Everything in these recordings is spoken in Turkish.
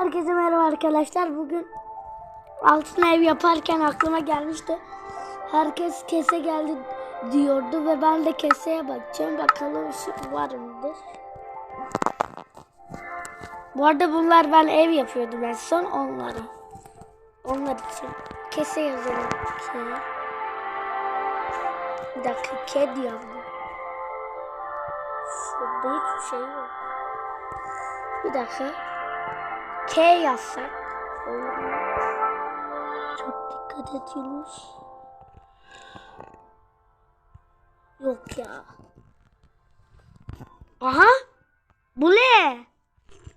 Herkese merhaba arkadaşlar. Bugün altın ev yaparken aklıma gelmişti. Herkes kese geldi diyordu ve ben de keseye bakacağım. Bakalım şu var mıdır? Bu arada bunlar ben ev yapıyordum en son onlara. Onlar için. Kese yazalım. Bir dakika K diyorum. Şurada hiçbir şey yok. Bir dakika. K yazsak olur mu? Çok dikkat Yunus. Yok ya. Aha. Bu ne?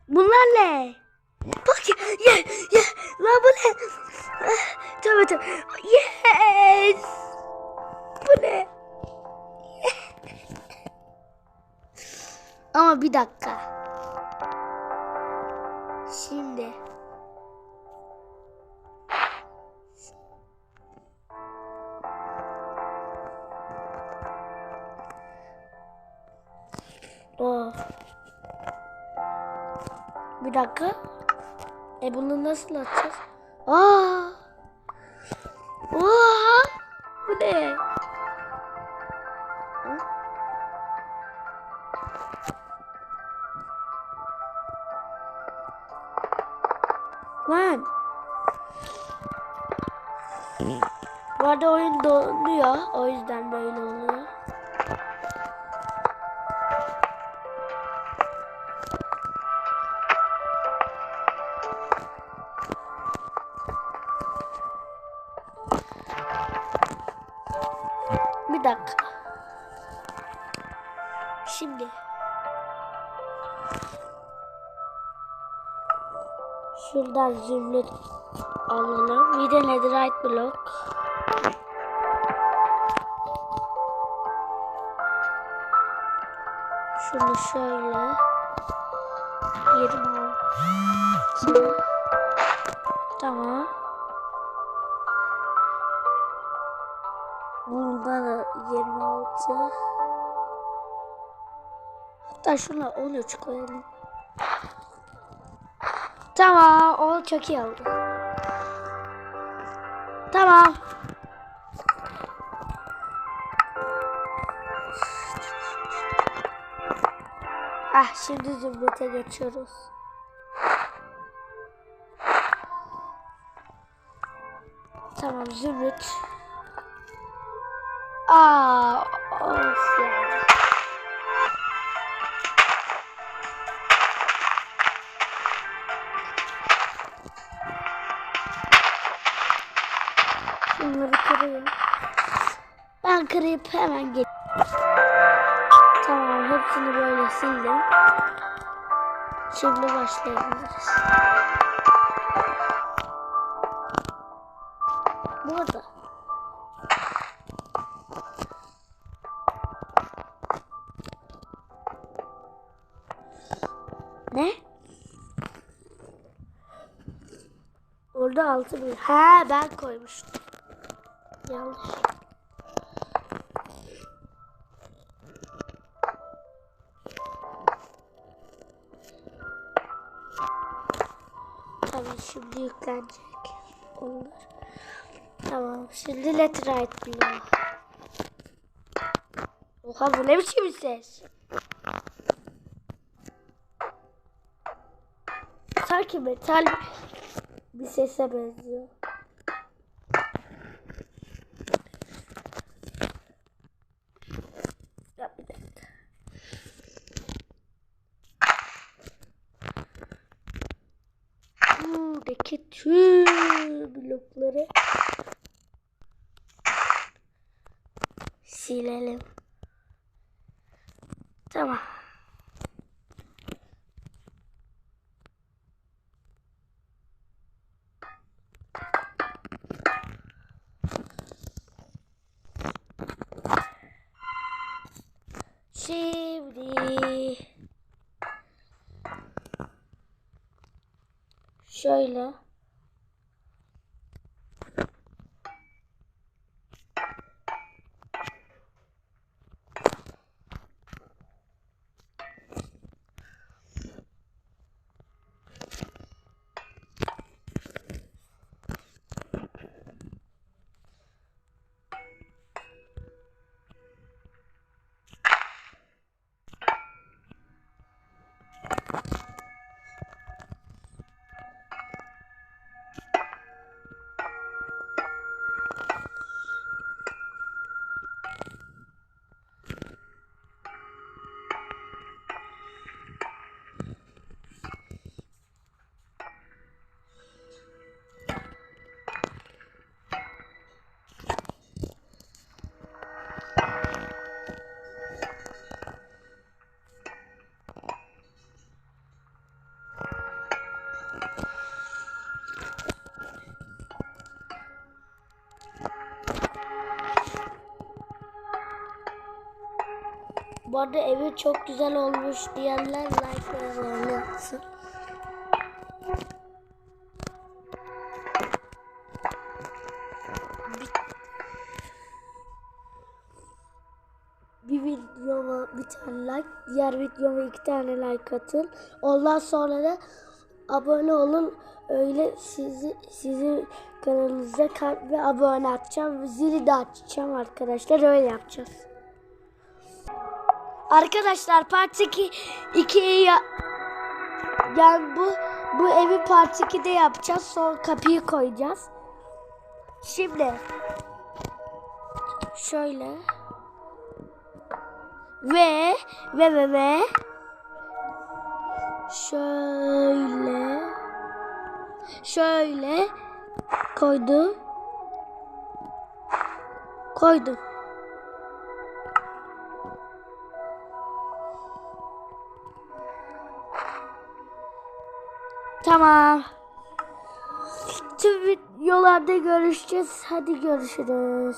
Bunlar ne? Bak ya, ya, ya. Lan bu ne? Ah, Tamam tamam. Yes. Bu ne? Ama bir dakika. O. Bir dakika. E bunu nasıl atacağız? Aa! Oha! Bu ne? Lan. Bu arada oyun donuyor. O yüzden böyle oluyor. Dakika. Şimdi. Şuradan zümrüt alalım. Bir de netherite blok. Şunu şöyle. 26. Tamam. 26. Hatta şuna 13 koyalım. Tamam, o çok iyi oldu. Tamam. Ah, şimdi zümrüte geçiyoruz. Tamam, zümrüt. Aa, of ya. Şunları kırayım. Ben kırıp hemen gel. Tamam hepsini böyle sildim. Şimdi başlayabiliriz. Burada. Ne? Orada altı bir. Ha ben koymuştum. Yanlış. Tamam şimdi yüklenecek. Onlar. Tamam şimdi letrite bloğu. Oha bu ne biçim ses? Sanki metal bir sese benziyor. Buradaki tüm blokları silelim. Tamam. Şimdi. Şöyle Bu arada evi çok güzel olmuş diyenler like'larını yapsın. Bir videoma bir tane like, diğer videoma iki tane like atın. Ondan sonra da abone olun. Öyle sizi sizin kanalınıza kalp ve abone atacağım. Zili de açacağım arkadaşlar. Öyle yapacağız. Arkadaşlar part 2 2'yi ya yani bu bu evi part 2'de yapacağız. Son kapıyı koyacağız. Şimdi şöyle ve ve ve ve şöyle şöyle koydu koydum. Tamam. Tüm videolarda görüşeceğiz. Hadi görüşürüz.